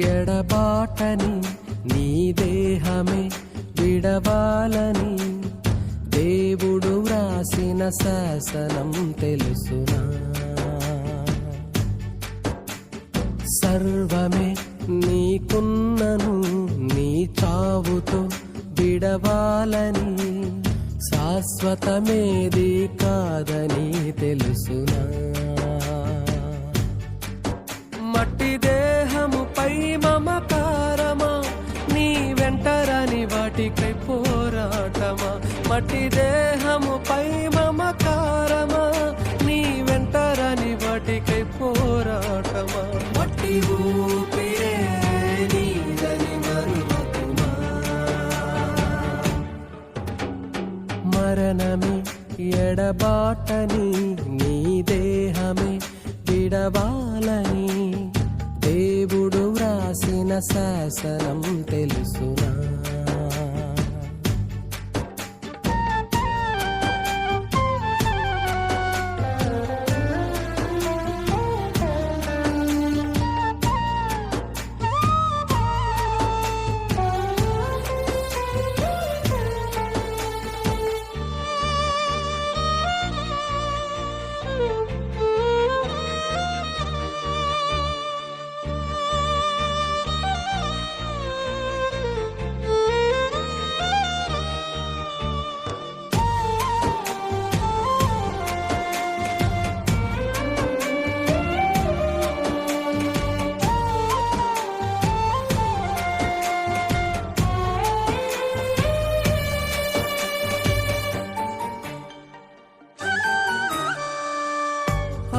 ఎడబాటని నీ దేహమే విడవాలని దేవుడు వ్రాసిన శాసనం తెలుసునా? సర్వమే నీకున్నను నీ చావుతో విడవాలని శాశ్వతమేది కాదని తెలుసునా? మట్టి మట్టి దేహముపై మమకారమా? నీ వెంటరని వాటికై పోరాటమా? మట్టి ఊపిరే నీదని మరువకుమా? మరణమే ఎడబాటని నీ దేహమే విడవాలని దేవుడు వ్రాసిన శాసనం తెలుసునా?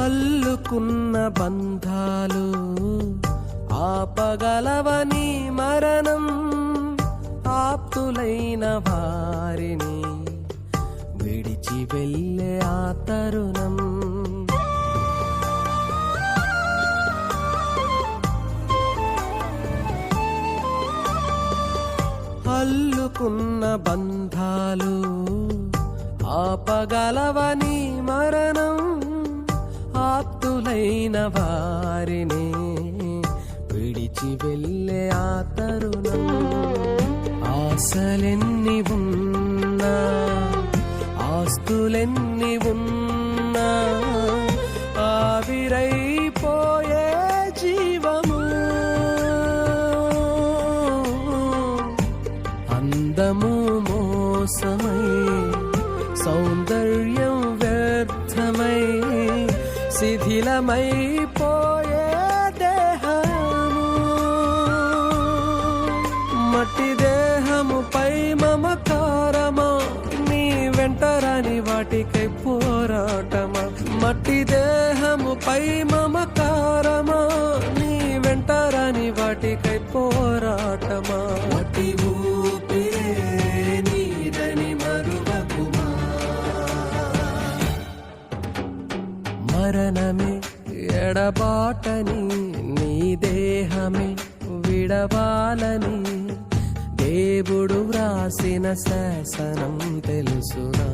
అల్లుకున్న బంధాలు ఆపగలవని మరణం ఆప్తులైన వారిని విడిచి వెళ్ళే ఆ తరుణం. అల్లుకున్న బంధాలు ఆపగలవని మరణం ఆప్తులైన వారిని విడిచి వెళ్ళే ఆ తరుణం ఆశలెన్ని ఉన్నా ఆస్తులెన్ని ఉన్నా ఆవిరైపోయే జీవము. అందము మోసమై సౌందర్య శిథిలమైపోయే దేహము. మట్టి దేహముపై మమకారమా? నీ వెంటరాని వాటికై పోరాటమా? మట్టి దేహముపై మమకారమా? నీ వెంటరాని వాటికై పోరాటమా? ఎడబాటని నీ దేహమే విడవాలని దేవుడు వ్రాసిన శాసనం తెలుసునా?